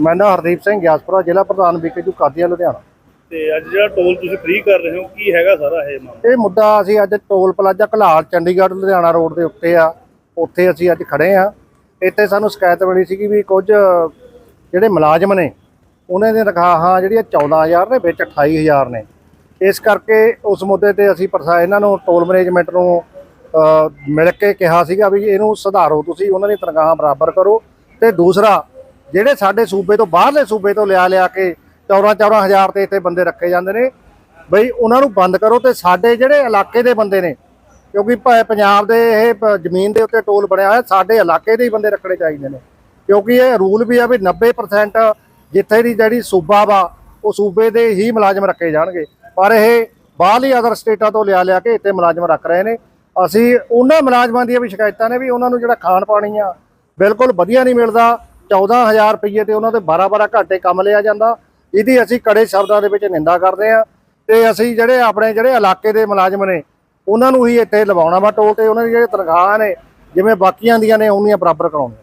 ਮੈਂ ਨਾ ਹਰਦੀਪ ਸਿੰਘ ਗਿਆਸਪੁਰਾ ਜ਼ਿਲ੍ਹਾ ਪ੍ਰਧਾਨ ਬੀਕੇਯੂ ਕਾਦੀਆਂ ਲੁਧਿਆਣਾ। ਤੇ ਅੱਜ ਜਿਹੜਾ ਟੋਲ ਤੁਸੀਂ ਫ੍ਰੀ ਕਰ ਰਹੇ ਹੋ ਕੀ ਹੈਗਾ ਸਾਰਾ ਇਹ ਮਾਮਲਾ? ਇਹ ਮੁੱਦਾ ਅਸੀਂ ਅੱਜ toll plaza Ghulal Chandigarh Ludhiana road ਦੇ ਉੱਤੇ ਆ ਉੱਥੇ ਅਸੀਂ ਅੱਜ ਖੜੇ ਆ। ਇੱਥੇ ਸਾਨੂੰ ਸ਼ਿਕਾਇਤ ਮਿਲੀ ਸੀਗੀ ਵੀ ਕੁਝ ਜਿਹੜੇ ਮੁਲਾਜ਼ਮ ਨੇ ਉਹਨਾਂ ਦੀਆਂ ਤਨਖਾਹਾਂ ਜਿਹੜੀਆਂ 14000 ਨੇ ਵਿੱਚ 28000 ਨੇ। ਇਸ ਕਰਕੇ ਉਸ ਮੁੱਦੇ ਤੇ ਅਸੀਂ ਪ੍ਰਸਾ ਇਹਨਾਂ ਨੂੰ ਟੋਲ ਮੈਨੇਜਮੈਂਟ ਨੂੰ ਮਿਲ ਕੇ ਕਿਹਾ ਸੀਗਾ ਵੀ ਇਹਨੂੰ ਸੁਧਾਰੋ ਤੁਸੀਂ ਉਹਨਾਂ ਦੀ ਤਨਖਾਹਾਂ ਬਰਾਬਰ ਕਰੋ। ਤੇ ਦੂਸਰਾ ਜਿਹੜੇ ਸਾਡੇ ਸੂਬੇ ਤੋਂ ਬਾਹਰਲੇ ਸੂਬੇ ਤੋਂ ਲਿਆ ਲਿਆ ਕੇ 14 14000 ਤੇ ਇੱਥੇ ਬੰਦੇ ਰੱਖੇ ਜਾਂਦੇ ਨੇ, ਬਈ ਉਹਨਾਂ ਨੂੰ ਬੰਦ ਕਰੋ ਤੇ ਸਾਡੇ ਜਿਹੜੇ ਇਲਾਕੇ ਦੇ ਬੰਦੇ ਨੇ, ਕਿਉਂਕਿ ਪ- ਪੰਜਾਬ ਦੇ ਇਹ ਜ਼ਮੀਨ ਦੇ ਉੱਤੇ ਟੋਲ ਬਣਿਆ ਹੋਇਆ, ਸਾਡੇ ਇਲਾਕੇ ਦੇ ਹੀ ਬੰਦੇ ਰੱਖਣੇ ਚਾਹੀਦੇ ਨੇ। ਕਿਉਂਕਿ ਇਹ ਰੂਲ ਵੀ ਆ ਵੀ 90% ਜਿੱਥੇ ਦੀ ਜਿਹੜੀ ਸੂਬਾ ਵਾ, ਉਹ ਸੂਬੇ ਦੇ ਹੀ ਮੁਲਾਜ਼ਮ ਰੱਖੇ ਜਾਣਗੇ। ਪਰ ਇਹ ਬਾਹਰਲੀ ਅਦਰ ਸਟੇਟਾਂ ਤੋਂ ਲਿਆ ਲਿਆ ਕੇ ਇੱਥੇ ਮੁਲਾਜ਼ਮ ਰੱਖ ਰਹੇ ਨੇ। ਅਸੀਂ ਉਹਨਾਂ ਮੁਲਾਜ਼ਮਾਂ ਦੀਆਂ ਵੀ ਸ਼ਿਕਾਇਤਾਂ ਨੇ ਵੀ ਉਹਨਾਂ ਨੂੰ ਜਿਹੜਾ ਖਾਣ ਪਾਣੀ ਆ, ਬਿਲਕੁਲ ਵਧੀਆ ਨਹੀਂ ਮਿਲਦਾ। 14000 ਰੁਪਏ ਤੇ ਉਹਨਾਂ ਦੇ 12-12 ਘੰਟੇ ਕੰਮ ਲਿਆ ਜਾਂਦਾ। ਇਹਦੀ ਅਸੀਂ ਕੜੇ ਸ਼ਬਦਾਂ ਦੇ ਵਿੱਚ ਨਿੰਦਾ ਕਰਦੇ ਆ ਤੇ ਅਸੀਂ ਜਿਹੜੇ ਆਪਣੇ ਜਿਹੜੇ ਇਲਾਕੇ ਦੇ ਮੁਲਾਜ਼ਮ ਨੇ ਉਹਨਾਂ ਨੂੰ ਹੀ ਇੱਥੇ ਲਵਾਉਣਾ ਵਾ ਟੋਲ ਤੇ ਉਹਨਾਂ ਦੀ ਜਿਹੜੇ ਤਨਖਾਹਾਂ ਨੇ ਜਿਵੇਂ ਬਾਕੀਆਂ ਦੀਆਂ ਨੇ ਉਹਨੀਆਂ ਬਰਾਬਰ ਕਰਾਉਣੀਆਂ।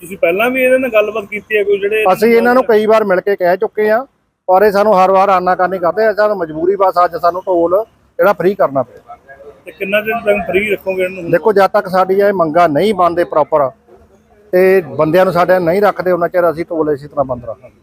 ਤੁਸੀਂ ਪਹਿਲਾਂ ਵੀ ਇਹਨਾਂ ਨਾਲ ਗੱਲਬਾਤ ਕੀਤੀ ਹੈ ਕੋਈ ਜਿਹੜੇ ਅਸੀਂ ਇਹਨਾਂ ਨੂੰ ਕਈ ਵਾਰ ਮਿਲ ਕੇ ਕਹਿ ਚੁੱਕੇ ਆ ਪਰ ਇਹ ਸਾਨੂੰ ਹਰ ਵਾਰ ਆਨਾਕਾਨੀ ਕਰਦੇ ਆ ਸਾਨੂੰ ਮਜਬੂਰੀ ਬਸ ਅੱਜ ਸਾਨੂੰ ਟੋਲ ਜਿਹੜਾ ਫ੍ਰੀ ਕਰਨਾ ਪਿਆ। ਤੇ ਕਿੰਨਾ ਦਿਨ ਤੱਕ ਫ੍ਰੀ ਰੱਖੋਗੇ ਇਹਨੂੰ ਦੇਖੋ ਜਦ ਤੱਕ ਸਾਡੀ ਇਹ ਮੰਗਾਂ ਨਹੀਂ ਮੰਨਦੇ ਪ੍ਰੋਪਰ ਤੇ ਬੰਦਿਆਂ ਨੂੰ ਸਾਡੇ ਨਹੀਂ ਰੱਖਦੇ ਉਹਨਾਂ ਚਿਰ ਅਸੀਂ ਟੋਲ ਇਸੇ ਤਰ੍ਹਾਂ ਬੰਦ ਰੱਖਾਂਗੇ।